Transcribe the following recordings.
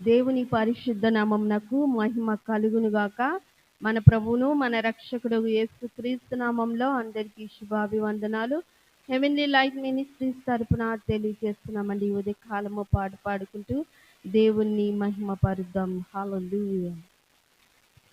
దేవుని పరిశుద్ధ నామంనకు మహిమ కలుగునుగాక మన ప్రభువును మన రక్షకుడు యేసుక్రీస్తు నామంలో అందరికీ శుభాభివందనాలు. హెవెన్లీ లైట్ మినిస్ట్రీస్ తరపున తెలియజేస్తున్నామండి. ఉదయ కాలము పాట పాడుకుంటూ దేవుణ్ణి మహిమ పరుద్దాం హల్లెలూయా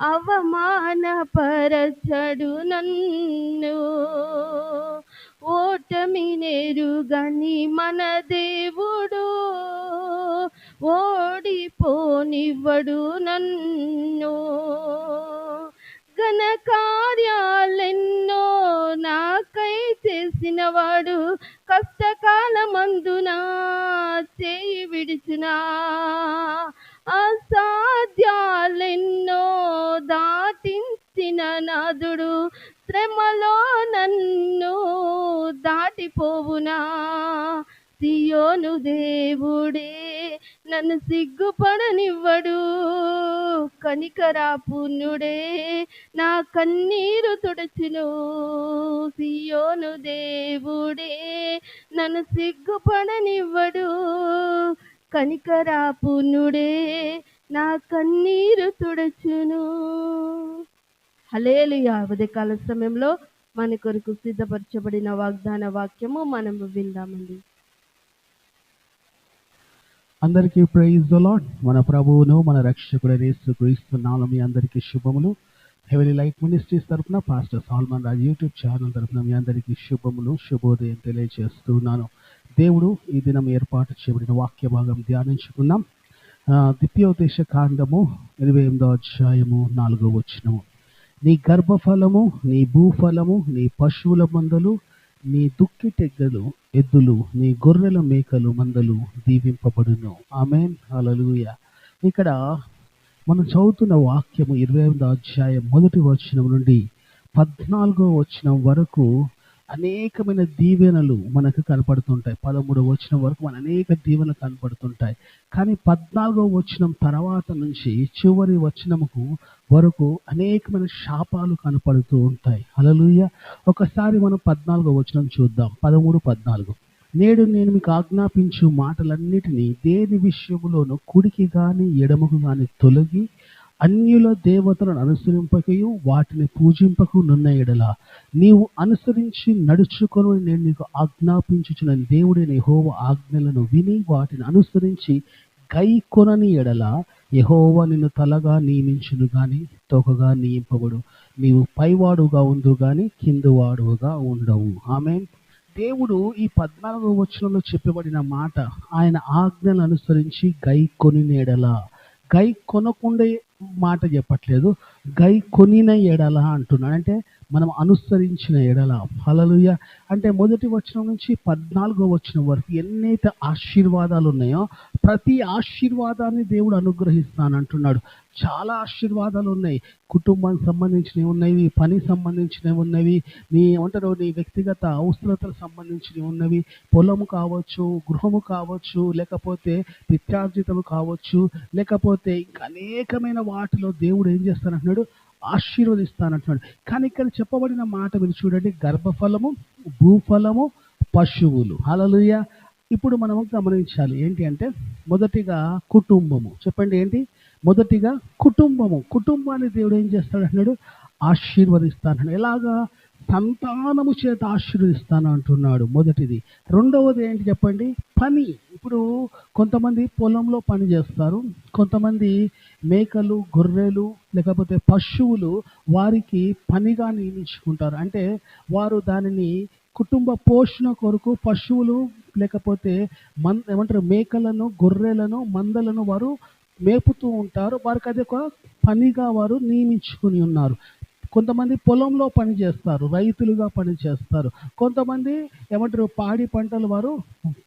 అవమానపరచడు నన్ను. ఓటమి నేరుగని మన దేవుడు ఓడిపోనివ్వడు నన్ను. ఘన కార్యాలెన్నో నాకై చేసినవాడు కష్టకాలమందున చేయి విడిచునా. అసాధ్యాలెన్నో దాటించిన నాదుడు శ్రమలో నన్ను దాటిపోవునా? సియోను దేవుడే నన్ను సిగ్గుపడనివ్వడు. కనికరా పుణ్యుడే నా కన్నీరు తుడచును. సియోను దేవుడే నన్ను సిగ్గుపడనివ్వడు. కనికరా నా కన్నీరు తుడచును. హలేలుయా ఉదయకాల సమయంలో మన కొరకు సిద్ధపరచబడిన వాగ్దాన వాక్యము మనం విందామండి. అందరికీ ప్రైజ్ ద లాడ్ మన ప్రభువును మన రక్షకుడు రేసు క్రీస్తున్నాము మీ అందరికీ శుభములు. హెవెలీ లైట్ మినిస్ట్రీస్ తరఫున pastor Solomon Raj YouTube channel తరఫున మీ అందరికీ శుభములు శుభోదయం తెలియజేస్తున్నాను. దేవుడు ఈ దినం ఏర్పాటు చేయబడిన వాక్య భాగం ధ్యానించుకుందాం. ద్వితీయోదేశ కాండము ఇరవై ఎనిమిదో అధ్యాయము నాలుగో వచ్చినము నీ గర్భఫలము నీ భూఫలము నీ పశువుల మందలు నీ దుక్కిటెగ్గలు ఎద్దులు నీ గొర్రెల మేకలు మందలు దీవింపబడును. ఆమెన్. అలలుయ ఇక్కడ మనం చదువుతున్న వాక్యము ఇరవై ఎనిమిదో అధ్యాయం మొదటి వచనం నుండి పద్నాలుగో వచనం వరకు అనేకమైన దీవెనలు మనకు కనపడుతుంటాయి. పదమూడవ వచనం వరకు మన అనేక దీవెనలు కనపడుతుంటాయి. కానీ పద్నాలుగో వచనం తర్వాత నుంచి చివరి వచనముకు వరకు అనేకమైన శాపాలు కనపడుతూ ఉంటాయి. హల్లెలూయా. ఒకసారి మనం పద్నాలుగో వచనం చూద్దాం. పదమూడు పద్నాలుగు. నేడు నేను మీకు ఆజ్ఞాపించు మాటలన్నిటినీ దేని విషయంలోనూ కుడికి కానీ ఎడమకు కానీ తొలగి అన్యుల దేవతలను అనుసరింపకయు వాటిని పూజింపకు నున్న ఎడల నీవు అనుసరించి నడుచుకొని నేను నీకు ఆజ్ఞాపించుచున్న దేవుడైన యహోవ ఆజ్ఞలను విని వాటిని అనుసరించి గై కొనని ఎడల. యహోవ నిన్ను తలగా నియమించును గాని తోకగా నియింపబడు నీవు పైవాడుగా ఉండు గాని కిందవాడుగా ఉండవు. ఆమె దేవుడు ఈ పద్నాలుగో వచనంలో చెప్పబడిన మాట ఆయన ఆజ్ఞలను అనుసరించి గై కొని ఎడల గై కొనకుండా మాట చెప్పట్లేదు. గై కొనిన ఎడల అంటున్నాడు. అంటే మనం అనుసరించిన ఎడల. ఫలలుయ అంటే మొదటి వచనం నుంచి పద్నాలుగో వచనం వరకు ఎన్నైతే ఆశీర్వాదాలు ఉన్నాయో ప్రతి ఆశీర్వాదాన్ని దేవుడు అనుగ్రహిస్తాను అంటున్నాడు. చాలా ఆశీర్వాదాలు ఉన్నాయి. కుటుంబానికి సంబంధించినవి ఉన్నవి పని సంబంధించినవి ఉన్నవి నీ ఏమంటారు నీ వ్యక్తిగత అవసరతలకు సంబంధించినవి ఉన్నవి. పొలము కావచ్చు గృహము కావచ్చు లేకపోతే విద్యార్జితము కావచ్చు లేకపోతే ఇంకా అనేకమైన వాటిలో దేవుడు ఏం చేస్తానంటున్నాడు? ఆశీర్వదిస్తానంటున్నాడు. కానీ ఇక్కడ చెప్పబడిన మాట మీరు చూడండి గర్భఫలము భూఫలము పశువులు. హలలుయ ఇప్పుడు మనము గమనించాలి ఏంటి అంటే మొదటిగా కుటుంబము. చెప్పండి ఏంటి? మొదటిగా కుటుంబము. కుటుంబాన్ని దేవుడు ఏం చేస్తాడు అంటున్నాడు ఆశీర్వదిస్తాను ఎలాగా? సంతానము చేత ఆశీర్వదిస్తాను అంటున్నాడు మొదటిది. రెండవది ఏంటి చెప్పండి? పని. ఇప్పుడు కొంతమంది పొలంలో పని చేస్తారు కొంతమంది మేకలు గొర్రెలు లేకపోతే పశువులు వారికి పనిగా నియమించుకుంటారు. అంటే వారు దానిని కుటుంబ పోషణ కొరకు పశువులు లేకపోతే మన్ ఏమంటారు మేకలను గొర్రెలను మందలను వారు మేపుతూ ఉంటారు. వారికి అది ఒక పనిగా వారు నియమించుకుని ఉన్నారు. కొంతమంది పొలంలో పని చేస్తారు రైతులుగా పని చేస్తారు. కొంతమంది ఏమంటారు పాడి పంటలు వారు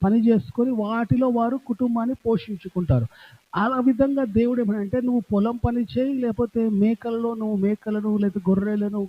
పని చేసుకొని వాటిలో వారు కుటుంబాన్ని పోషించుకుంటారు. ఆ విధంగా దేవుడు ఏమంటే నువ్వు పొలం పని చేయి లేకపోతే మేకలలో నువ్వు మేకలను లేకపోతే గొర్రెలను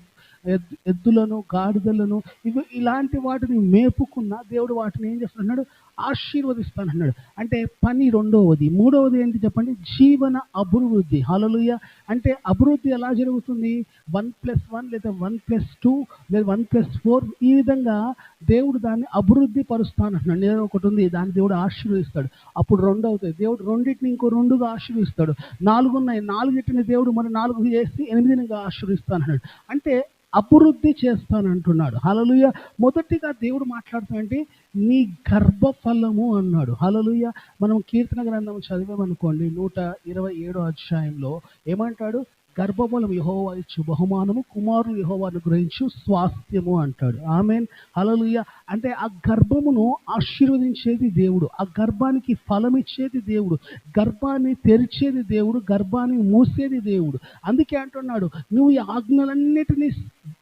ఎద్దులను గాడిదలను ఇవి ఇలాంటి వాటిని మేపుకున్న దేవుడు వాటిని ఏం చేస్తున్నాడు? ఆశీర్వదిస్తాను అన్నాడు అంటే పని రెండవది. మూడవది ఏంటి చెప్పండి? జీవన అభివృద్ధి. హలలుయ అంటే అభివృద్ధి ఎలా జరుగుతుంది? వన్ ప్లస్ వన్ లేదా వన్ ప్లస్ టూ లేదా వన్ ప్లస్ ఫోర్ ఈ విధంగా దేవుడు దాన్ని అభివృద్ధి పరుస్తాను అన్నాడు నేను ఒకటి ఉంది దాన్ని దేవుడు ఆశీర్వదిస్తాడు. అప్పుడు రెండు అవుతాయి దేవుడు రెండింటిని ఇంకో రెండుగా ఆశీర్వదిస్తాడు. నాలుగు ఉన్నాయి నాలుగిటిని దేవుడు మరి నాలుగు చేసి ఎనిమిదినిగా ఆశీర్వదిస్తానన్నాడు. అంటే అభివృద్ధి చేస్తానంటున్నాడు. హలలుయ మొదటిగా దేవుడు మాట్లాడుతుంటే నీ గర్భఫలము అన్నాడు. హలలుయ మనం కీర్తన గ్రంథం చదివామనుకోండి నూట ఇరవై ఏడో అధ్యాయంలో ఏమంటాడు? గర్భఫలం యహోవా ఇచ్చు బహుమానము కుమారులు యహోవాను గ్రహించు స్వాస్థ్యము అంటాడు. ఆమెన్. హలలుయ అంటే ఆ గర్భమును ఆశీర్వదించేది దేవుడు. ఆ గర్భానికి ఫలం ఇచ్చేది దేవుడు. గర్భాన్ని తెరిచేది దేవుడు. గర్భాన్ని మూసేది దేవుడు. అందుకే అంటున్నాడు నువ్వు ఈ ఆజ్ఞలన్నిటినీ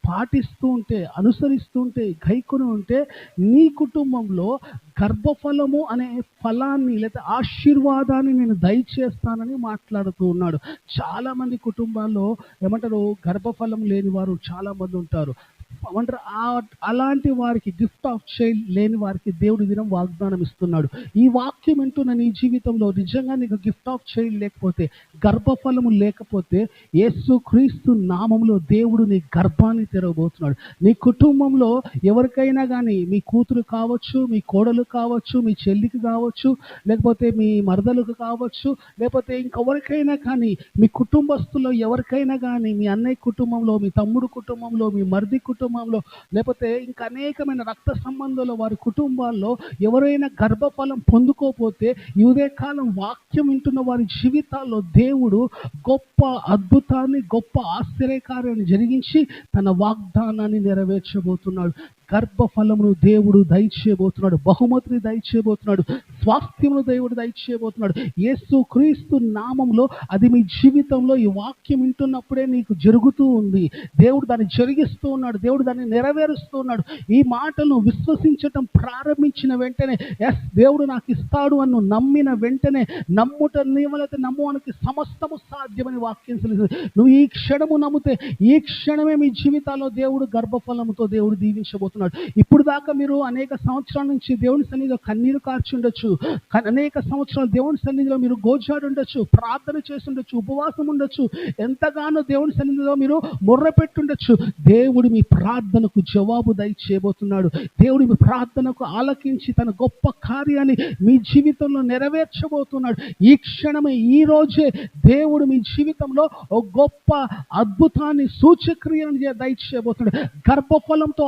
పాటిస్తూ ఉంటే అనుసరిస్తూ ఉంటే గైకొని ఉంటే నీ కుటుంబంలో గర్భఫలము అనే ఫలాన్ని లేదా ఆశీర్వాదాన్ని నేను దయచేస్తానని మాట్లాడుతూ ఉన్నాడు. చాలామంది కుటుంబాల్లో ఏమంటారు గర్భఫలం లేని వారు చాలా మంది ఉంటారు. అంటారు అలాంటి వారికి గిఫ్ట్ ఆఫ్ చైల్డ్ లేని వారికి దేవుడు దినం వాగ్దానం ఇస్తున్నాడు. ఈ వాక్యం వింటున్న నీ జీవితంలో నిజంగా నీకు గిఫ్ట్ ఆఫ్ చైల్డ్ లేకపోతే గర్భఫలము లేకపోతే యేసు క్రీస్తు నామంలో దేవుడు నీ గర్భాన్ని తెరవబోతున్నాడు. నీ కుటుంబంలో ఎవరికైనా కానీ మీ కూతురు కావచ్చు మీ కోడలు కావచ్చు మీ చెల్లికి కావచ్చు లేకపోతే మీ మరదలకు కావచ్చు లేకపోతే ఇంకెవరికైనా కానీ మీ కుటుంబస్తులో ఎవరికైనా కానీ మీ అన్నయ్య కుటుంబంలో మీ తమ్ముడు కుటుంబంలో మీ మరిది కుటుంబంలో కుటుంబంలో లేకపోతే ఇంకా అనేకమైన రక్త సంబంధాలు వారి కుటుంబాల్లో ఎవరైనా గర్భఫలం పొందుకోపోతే ఈ ఉదయకాలం వాక్యం వింటున్న వారి జీవితాల్లో దేవుడు గొప్ప అద్భుతాన్ని గొప్ప ఆశ్చర్యకార్యాన్ని జరిగించి తన వాగ్దానాన్ని నెరవేర్చబోతున్నాడు. గర్భఫలమును దేవుడు దయచేయబోతున్నాడు. బహుమతిని దయచేయబోతున్నాడు. స్వాస్థ్యమును దేవుడు దయచేయబోతున్నాడు. యేసు క్రీస్తు నామంలో అది మీ జీవితంలో ఈ వాక్యం వింటున్నప్పుడే నీకు జరుగుతూ ఉంది. దేవుడు దాన్ని జరిగిస్తూ ఉన్నాడు. దేవుడు దాన్ని నెరవేరుస్తూ ఉన్నాడు. ఈ మాటలు విశ్వసించటం ప్రారంభించిన వెంటనే ఎస్ దేవుడు నాకు ఇస్తాడు అన్ను నమ్మిన వెంటనే నమ్ముట నియమలైతే నమ్మువానికి సమస్తము సాధ్యమని వాక్యం తెలుస్తుంది నువ్వు ఈ క్షణము నమ్మితే ఈ క్షణమే మీ జీవితాల్లో దేవుడు గర్భఫలముతో దేవుడు దీవించబోతున్నాడు. ఇప్పుడు దాకా మీరు అనేక సంవత్సరాల నుంచి దేవుని సన్నిధిలో కన్నీరు కార్చి ఉండొచ్చు. అనేక సంవత్సరాలు దేవుని సన్నిధిలో మీరు గోజాడు ఉండొచ్చు ప్రార్థన చేసి ఉండొచ్చు ఉపవాసం ఉండొచ్చు ఎంతగానో దేవుని సన్నిధిలో మీరు మొర్ర పెట్టుండొచ్చు దేవుడు మీ ప్రార్థనకు జవాబు దయచేయబోతున్నాడు. దేవుడు మీ ప్రార్థనకు ఆలకించి తన గొప్ప కార్యాన్ని మీ జీవితంలో నెరవేర్చబోతున్నాడు. ఈ క్షణమే ఈ రోజే దేవుడు మీ జీవితంలో ఒక గొప్ప అద్భుతాన్ని సూచక్రియను దయచేయబోతున్నాడు. గర్భఫలంతో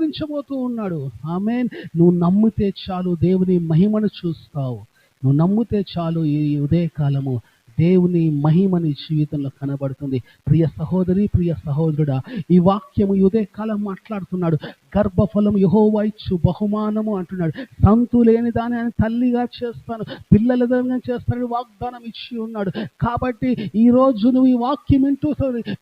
ఆశీర్వదించబోతూ ఉన్నాడు. ఆమెన్. నువ్వు నమ్మితే చాలు దేవుని మహిమను చూస్తావు. నువ్వు నమ్మితే చాలు ఈ ఉదయకాలము. దేవుని మహిమ నీ జీవితంలో కనబడుతుంది. ప్రియ సహోదరి ప్రియ సహోదరుడా ఈ వాక్యము ఈ ఉదయకాలం మాట్లాడుతున్నాడు. గర్భఫలం యహోవాయిచ్చు బహుమానము అంటున్నాడు. సంతు లేని దాని ఆయన తల్లిగా చేస్తాను. పిల్లల చేస్తానని వాగ్దానం ఇచ్చి ఉన్నాడు. కాబట్టి ఈ రోజు నువ్వు ఈ వాక్యం వింటూ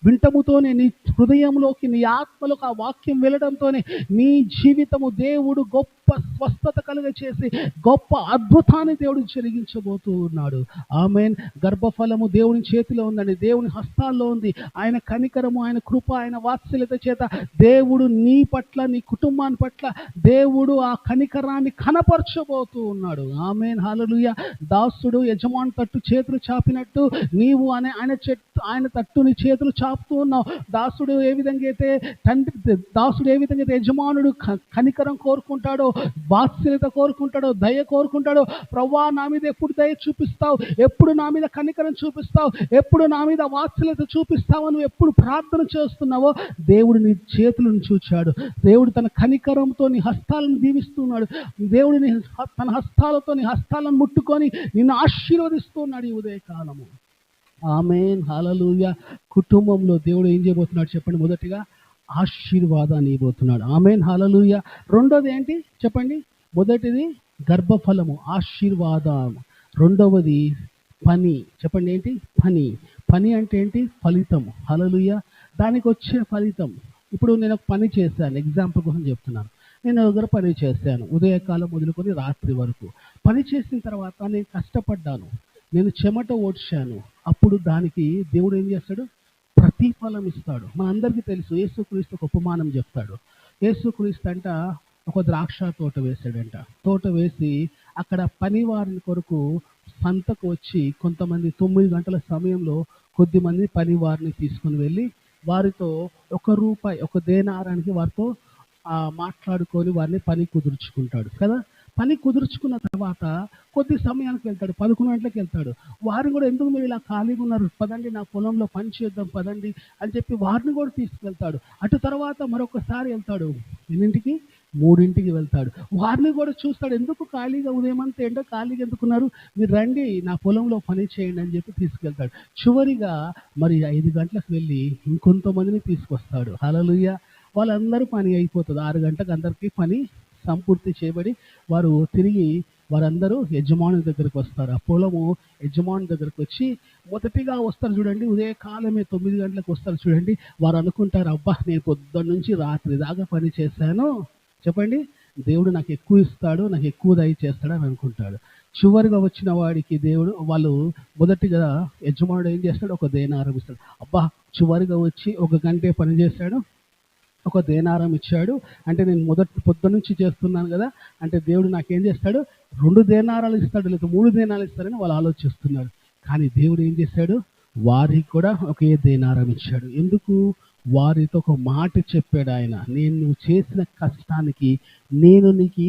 వింటముతోనే నీ హృదయంలోకి నీ ఆత్మలోకి ఆ వాక్యం వెళ్ళడంతోనే నీ జీవితము దేవుడు గొప్ప స్వస్థత కలుగ చేసి గొప్ప అద్భుతాన్ని దేవుడు జరిగించబోతూ ఉన్నాడు. ఆమెన్. ఫలము దేవుని చేతిలో ఉందండి. దేవుని హస్తాల్లో ఉంది. ఆయన కనికరము ఆయన కృప ఆయన వాత్సల్యత చేత దేవుడు నీ పట్ల నీ కుటుంబాన్ని పట్ల దేవుడు ఆ కనికరాన్ని కనపరచబోతూ ఉన్నాడు. ఆమెన్. హల్లెలూయా. దాసుడు యజమాని తట్టు చేతులు చాపినట్టు నీవు అనే ఆయన చెట్టు ఆయన తట్టు నీ చేతులు చాపుతూ ఉన్నావు. దాసుడు ఏ విధంగా అయితే తండ్రి దాసుడు ఏ విధంగా అయితే యజమానుడు కనికరం కోరుకుంటాడో వాత్సల్యత కోరుకుంటాడో దయ కోరుకుంటాడో ప్రవ్వా నా మీద ఎప్పుడు దయ చూపిస్తావు? ఎప్పుడు నా మీద కనికరం చూపిస్తావు? ఎప్పుడు నా మీద వాత్సల్యత చూపిస్తావు నువ్వు ఎప్పుడు ప్రార్థన చేస్తున్నావో? దేవుడు నీ చేతులను చూచాడు. దేవుడు తన కనికరంతో నీ హస్తాలను దీవిస్తున్నాడు. దేవుడు నీ తన హస్తాలతో నీ హస్తాలను ముట్టుకొని నిన్ను ఆశీర్వదిస్తున్నాడు ఈ ఉదయకాలము. ఆమెన్. హలలుయ కుటుంబంలో దేవుడు ఏం చేయబోతున్నాడు చెప్పండి మొదటిగా? ఆశీర్వాదాన్ని ఇవ్వబోతున్నాడు. ఆమెన్. హలలుయ రెండోది ఏంటి? చెప్పండి. మొదటిది గర్భఫలము ఆశీర్వాదం. రెండవది పని. చెప్పండి ఏంటి? పని. పని అంటే ఏంటి? ఫలితం. హలలుయ దానికి వచ్చే ఫలితం. ఇప్పుడు నేను ఒక పని చేశాను. ఎగ్జాంపుల్ కోసం చెప్తున్నాను. నేను దగ్గర పని చేశాను. ఉదయకాలం మొదలుకొని రాత్రి వరకు. పని చేసిన తర్వాత నేను కష్టపడ్డాను. నేను చెమట ఓడ్చాను. అప్పుడు దానికి దేవుడు ఏం చేస్తాడు? ప్రతిఫలం ఇస్తాడు. మనందరికీ తెలుసు. యేసుక్రీస్తు ఒక ఉపమానం చెప్తాడు. యేసుక్రీస్తు అంట ఒక ద్రాక్ష తోట వేసాడంట తోట వేసి అక్కడ పని వారిని కొరకు సంతకు వచ్చి కొంతమంది తొమ్మిది గంటల సమయంలో కొద్ది మంది పని వారిని తీసుకుని వెళ్ళి వారితో ఒక రూపాయి ఒక దేనారానికి వారితో మాట్లాడుకొని వారిని పని కుదుర్చుకుంటాడు కదా? పని కుదుర్చుకున్న తర్వాత కొద్ది సమయానికి వెళ్తాడు పదకొండు గంటలకు వెళ్తాడు. వారిని కూడా ఎందుకు మీరు ఇలా ఖాళీగా ఉన్నారు? పదండి నా పొలంలో పని చేద్దాం పదండి అని చెప్పి వారిని కూడా తీసుకెళ్తాడు. అటు తర్వాత మరొకసారి వెళ్తాడు. ఎన్నింటికి? మూడింటికి వెళ్తాడు. వారిని కూడా చూస్తాడు. ఎందుకు ఖాళీగా ఉదయమంతా ఎండో ఖాళీగా ఎందుకున్నారు? మీరు రండి నా పొలంలో పని చేయండి అని చెప్పి తీసుకెళ్తాడు. చివరిగా మరి ఐదు గంటలకు వెళ్ళి ఇంకొంతమందిని తీసుకొస్తాడు. హలలుయ్య వాళ్ళందరూ పని అయిపోతుంది. ఆరు గంటలకు అందరికీ పని సంపూర్తి చేయబడి వారు తిరిగి వారందరూ యజమాని దగ్గరికి వస్తారు. ఆ పొలము యజమాని దగ్గరికి వచ్చి మొదటిగా వస్తారు చూడండి. ఉదయ కాలమే తొమ్మిది గంటలకు వస్తారు చూడండి. వారు అనుకుంటారు అబ్బా నేను పొద్దున్న నుంచి రాత్రి దాకా పని చేశాను. చెప్పండి? దేవుడు నాకు ఎక్కువ ఇస్తాడు నాకు ఎక్కువ దయ చేస్తాడు అని అనుకుంటాడు. చివరిగా వచ్చిన వాడికి దేవుడు వాళ్ళు మొదటిగా యజమానుడు ఏం చేస్తాడు? ఒక దేనారం ఇస్తాడు. అబ్బా చివరిగా వచ్చి ఒక గంటే పని చేస్తాడు ఒక దేనారం ఇచ్చాడు. అంటే నేను మొదటి పొద్దు నుంచి చేస్తున్నాను కదా అంటే దేవుడు నాకేం చేస్తాడు? రెండు దేనారాలు ఇస్తాడు లేదా మూడు దేనాలు ఇస్తాడని వాళ్ళు ఆలోచిస్తున్నారు. కానీ దేవుడు ఏం చేశాడు? వారికి కూడా ఒకే దేనారం ఇచ్చాడు. ఎందుకు? వారితో ఒక మాట చెప్పాడు ఆయన. నేను నువ్వు చేసిన కష్టానికి నేను నీకు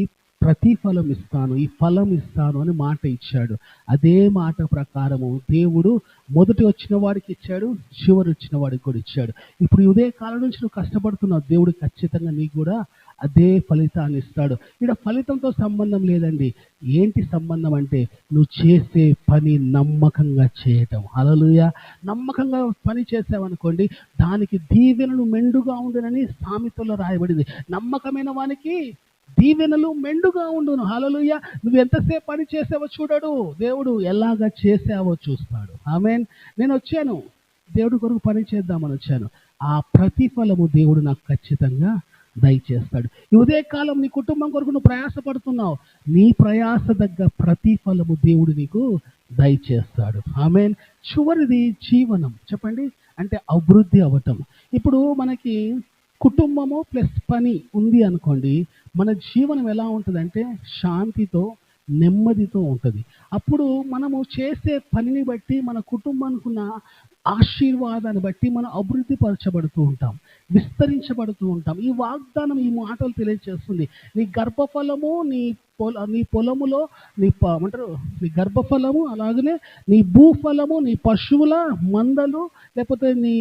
ప్రతిఫలం ఇస్తాను ఈ ఫలం ఇస్తాను అని మాట ఇచ్చాడు. అదే మాట ప్రకారము దేవుడు మొదటి వచ్చిన వాడికి ఇచ్చాడు చివరి వచ్చిన వాడికి కూడా ఇచ్చాడు. ఇప్పుడు ఇదే కాలం నుంచి నువ్వు కష్టపడుతున్నావు దేవుడు ఖచ్చితంగా నీకు కూడా అదే ఫలితాన్ని ఇస్తాడు. ఇక్కడ ఫలితంతో సంబంధం లేదండి. ఏంటి సంబంధం అంటే నువ్వు చేసే పని నమ్మకంగా చేయటం. అలలుయ నమ్మకంగా పని చేసావనుకోండి దానికి దీవెనలు మెండుగా ఉండనని సామెతలో రాయబడింది. నమ్మకమైన వానికి దీవెనలు మెండుగా ఉండును. హలలుయ నువ్వు ఎంతసేపు పని చేసావో చూడడు. దేవుడు ఎలాగా చేసావో చూస్తాడు. ఆమెన్. నేను వచ్చాను. దేవుడి కొరకు పని చేద్దామని వచ్చాను. ఆ ప్రతిఫలము దేవుడు నాకు ఖచ్చితంగా దయచేస్తాడు. ఈ ఉదయకాలం నీ కుటుంబం కొరకు నువ్వు ప్రయాసపడుతున్నావు. నీ ప్రయాస దగ్గర ప్రతిఫలము దేవుడు నీకు దయచేస్తాడు. ఆమెన్. చివరిది జీవనం. చెప్పండి. అంటే అభివృద్ధి అవ్వటం. ఇప్పుడు మనకి కుటుంబము ప్లస్ పని ఉంది అనుకోండి. మన జీవనం ఎలా ఉంటుందంటే శాంతితో నెమ్మదితో ఉంటుంది. అప్పుడు మనము చేసే పనిని బట్టి మన కుటుంబానికి ఉన్న ఆశీర్వాదాన్ని బట్టి మనం అభివృద్ధి పరచబడుతూ ఉంటాం విస్తరించబడుతూ ఉంటాం. ఈ వాగ్దానం ఈ మాటలు తెలియజేస్తుంది నీ గర్భఫలము నీ పొల నీ పొలములో నీ అంటారు నీ గర్భఫలము అలాగనే నీ భూఫలము నీ పశువుల మందలు లేకపోతే నీ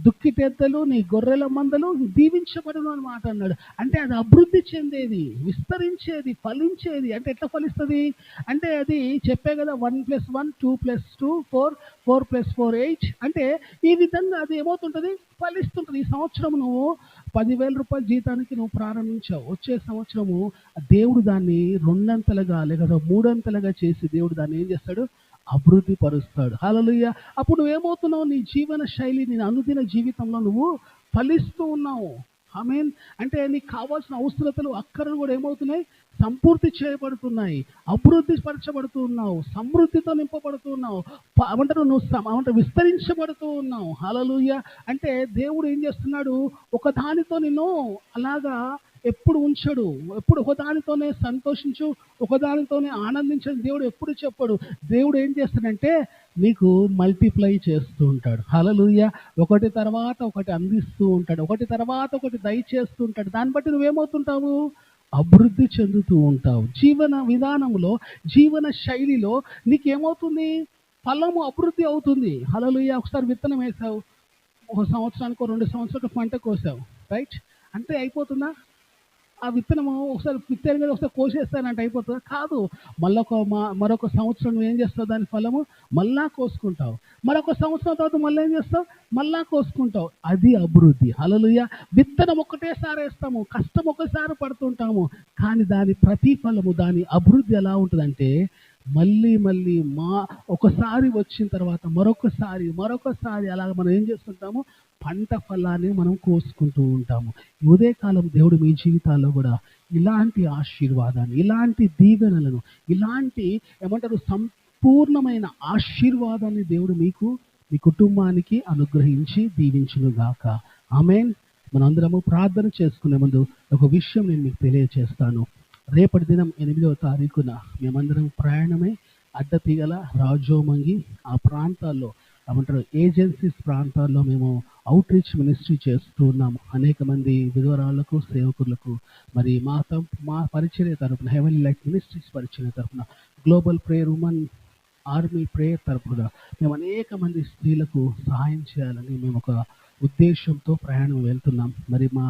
దుక్కిటెద్దలు నీ గొర్రెల మందలు దీవించబడును అని మాట అన్నాడు. అంటే అది అభివృద్ధి చెందేది విస్తరించేది ఫలించేది. అంటే ఎట్లా ఫలిస్తుంది? అంటే అది చెప్పే కదా one plus one two plus two four four plus four eight అంటే ఈ విధంగా అది ఏమవుతుంటుంది? ఫలిస్తుంటుంది. ఈ సంవత్సరం నువ్వు పదివేల రూపాయల జీతానికి నువ్వు ప్రారంభించావు. వచ్చే సంవత్సరము దేవుడు దాన్ని రెండంతలుగా లేదా మూడంతలుగా చేసి దేవుడు దాన్ని ఏం చేస్తాడు? అభివృద్ధి పరుస్తాడు. హలలుయ్య అప్పుడు నువ్వేమవుతున్నావు నీ జీవన శైలి నీ అనుదిన జీవితంలో నువ్వు ఫలిస్తూ ఉన్నావు. ఐ మీన్ అంటే నీకు కావాల్సిన అవసరతలు అక్కరలు కూడా ఏమవుతున్నాయి? సంపూర్తి చేయబడుతున్నాయి అభివృద్ధి పరచబడుతూ ఉన్నావు సమృద్ధితో నింపబడుతూ ఉన్నావు ప- నువ్వు సమ- విస్తరించబడుతూ ఉన్నావు. హలలుయ అంటే దేవుడు ఏం చేస్తున్నాడు? ఒక దానితో నిన్ను అలాగా ఎప్పుడు ఉంచడు. ఎప్పుడు ఒకదానితోనే సంతోషించు ఒకదానితోనే ఆనందించని దేవుడు ఎప్పుడు చెప్పడు. దేవుడు ఏం చేస్తాడంటే నీకు మల్టిప్లై చేస్తూ ఉంటాడు. హలలుయ ఒకటి తర్వాత ఒకటి అందిస్తూ ఉంటాడు. ఒకటి తర్వాత ఒకటి దయచేస్తూ ఉంటాడు. దాన్ని బట్టి నువ్వేమవుతుంటావు? అభివృద్ధి చెందుతూ ఉంటావు. జీవన విధానంలో జీవన శైలిలో నీకేమవుతుంది? ఫలము అభివృద్ధి అవుతుంది. హలలుయ ఒకసారి విత్తనం వేసావు. ఒక సంవత్సరానికి రెండు సంవత్సరాలకు పంట కోసావు. రైట్? అంటే అయిపోతుందా? ఆ విత్తనము ఒకసారి విత్తనం కదా ఒకసారి కోసేస్తానంటే అయిపోతుందా? కాదు. మళ్ళొక మా మరొక సంవత్సరం నువ్వు ఏం చేస్తావు? దాని ఫలము మళ్ళా కోసుకుంటావు. మరొక సంవత్సరం తర్వాత మళ్ళీ ఏం చేస్తావు? మళ్ళా కోసుకుంటావు. అది అభివృద్ధి. అలలుయ విత్తనం ఒకటేసారి వేస్తాము. కష్టం ఒకసారి పడుతుంటాము. కానీ దాని ప్రతిఫలము దాని అభివృద్ధి ఎలా ఉంటుందంటే మళ్ళీ మళ్ళీ మా ఒకసారి వచ్చిన తర్వాత మరొకసారి మరొకసారి అలాగ మనం ఏం చేస్తుంటాము? పంట ఫలాన్ని మనం కోసుకుంటూ ఉంటాము. ఉదయకాలం దేవుడు మీ జీవితాల్లో కూడా ఇలాంటి ఆశీర్వాదాన్ని ఇలాంటి దీవెనలను ఇలాంటి ఏమంటారు సంపూర్ణమైన ఆశీర్వాదాన్ని దేవుడు మీకు మీ కుటుంబానికి అనుగ్రహించి దీవించును గాక ఆమెన్. మనందరము ప్రార్థన చేసుకునే ముందు ఒక విషయం నేను మీకు తెలియజేస్తాను రేపటి దినం ఎనిమిదవ తారీఖున మేమందరం ప్రయాణమై అడ్డతీగల రాజోమంగి ఆ ప్రాంతాల్లో ఏమంటారు? ఏజెన్సీస్ ప్రాంతాల్లో మేము అవుట్ రీచ్ మినిస్ట్రీ చేస్తూ ఉన్నాము అనేక మంది విధవరాలకు సేవకులకు. మరి మా మా పరిచర్య తరపున హెవెన్ లైట్ మినిస్ట్రీస్ పరిచర్య తరపున global prayer women army prayer తరపున మేము అనేక మంది స్త్రీలకు సహాయం చేయాలని మేము ఒక ఉద్దేశంతో ప్రయాణం వెళ్తున్నాం. మరి మా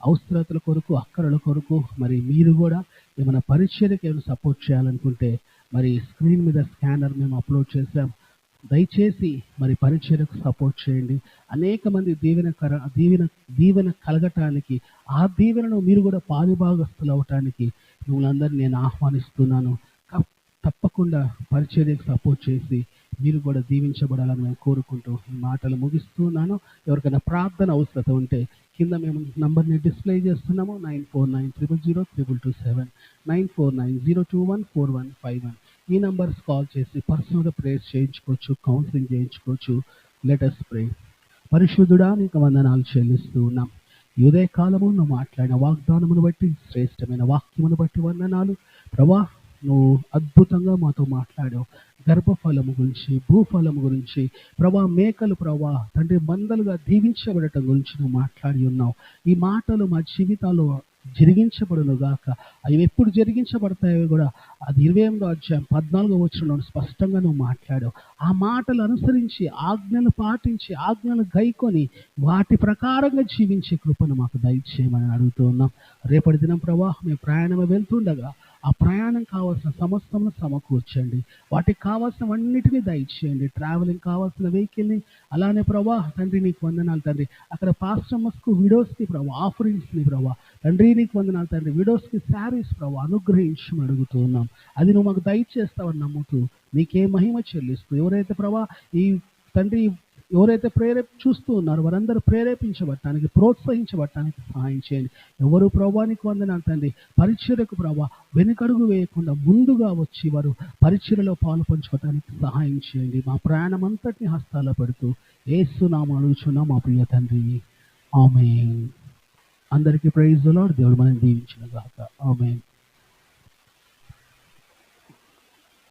అవసరతల కొరకు అక్కరల కొరకు మరి మీరు కూడా ఏమైనా పరిచర్యకి ఏమైనా సపోర్ట్ చేయాలనుకుంటే మరి స్క్రీన్ మీద స్కానర్ మేము అప్లోడ్ చేసాం దయచేసి మరి పరిచయకు సపోర్ట్ చేయండి. అనేక మంది దీవెన కర దీవెన దీవెన కలగటానికి ఆ దీవెనను మీరు కూడా పాలుభాగస్తులు అవటానికి మిమ్మల్ని అందరినీ నేను ఆహ్వానిస్తున్నాను. తప్పకుండా పరిచర్యకు సపోర్ట్ చేసి మీరు కూడా దీవించబడాలని మేము కోరుకుంటూ ఈ మాటలు ముగిస్తున్నాను ఎవరికైనా ప్రార్థన అవసరత ఉంటే కింద మేము నంబర్ని డిస్ప్లే చేస్తున్నాము. Nine four nine triple zero triple two seven nine four nine zero two one four one five one. ఈ నంబర్స్ కాల్ చేసి పర్సనల్గా ప్రేయర్స్ చేయించుకోవచ్చు కౌన్సిలింగ్ చేయించుకోవచ్చు. లెటర్స్ ప్రే పరిశుద్ధుడా నీకు వందనాలు చెల్లిస్తూ ఉన్నాం. ఈ ఉదయ కాలము నువ్వు మాట్లాడిన వాగ్దానమును బట్టి శ్రేష్టమైన వాక్యమును బట్టి వందనాలు. ప్రభా నువ్వు అద్భుతంగా మాతో మాట్లాడావు. గర్భఫలము గురించి భూఫలము గురించి ప్రభా మేకలు ప్రభా తండ్రి మందలుగా దీవించబడటం గురించి నువ్వు మాట్లాడి ఉన్నావు. ఈ మాటలు మా జీవితాల్లో జరిగించబడునుగాక. అవి ఎప్పుడు జరిగించబడతాయో కూడా అది ఇరవై ఎనిమిదో అధ్యాయం పద్నాలుగో వచ్చిన స్పష్టంగా నువ్వు మాట్లాడావు. ఆ మాటలు అనుసరించి ఆజ్ఞలు పాటించి ఆజ్ఞలు గైకొని వాటి ప్రకారంగా జీవించే కృపను మాకు దయచేయమని అడుగుతూ ఉన్నాం. రేపటి దినం ప్రవాహం ప్రయాణం వెళ్తుండగా ఆ ప్రయాణం కావాల్సిన సమస్తమును సమకూర్చండి. వాటికి కావాల్సినవన్నిటిని దయచేయండి. ట్రావెలింగ్ కావాల్సిన వెహికల్ని అలానే ప్రభా తండ్రి నీకు వందనాలు తండ్రి. అక్కడ పాస్టమర్స్కు విడోస్కి ప్రభా ఆఫరింగ్స్ని ప్రభా తండ్రి నీకు వందనాలు తండ్రి. విడోస్కి శారీస్ ప్రభా అనుగ్రహించి అడుగుతూ ఉన్నాం. అది నువ్వు మాకు దయచేస్తావని నమ్ముతూ నీకే మహిమ చెల్లిస్తూ ఎవరైతే ప్రభా ఈ తండ్రి ఎవరైతే ప్రేరేప చూస్తూ ఉన్నారో వారందరూ ప్రేరేపించబడటానికి ప్రోత్సహించబడటానికి సహాయం చేయండి. ఎవరు ప్రభానికి వందనాలు తండ్రి? పరిచర్యకు ప్రభా వెనుకడుగు వేయకుండా ముందుగా వచ్చి వారు పరిచర్యలో పాలు పంచుకోవటానికి సహాయం చేయండి. మా ప్రయాణం అంతటిని హస్తాల్లో పెడుతూ ఏసునామం అడుగుచున్నాం మా ప్రియ తండ్రి. ఆమె అందరికీ ప్రైజ్ లాడ్ దేవుడు మనం దీవించిన గాక. ఆమె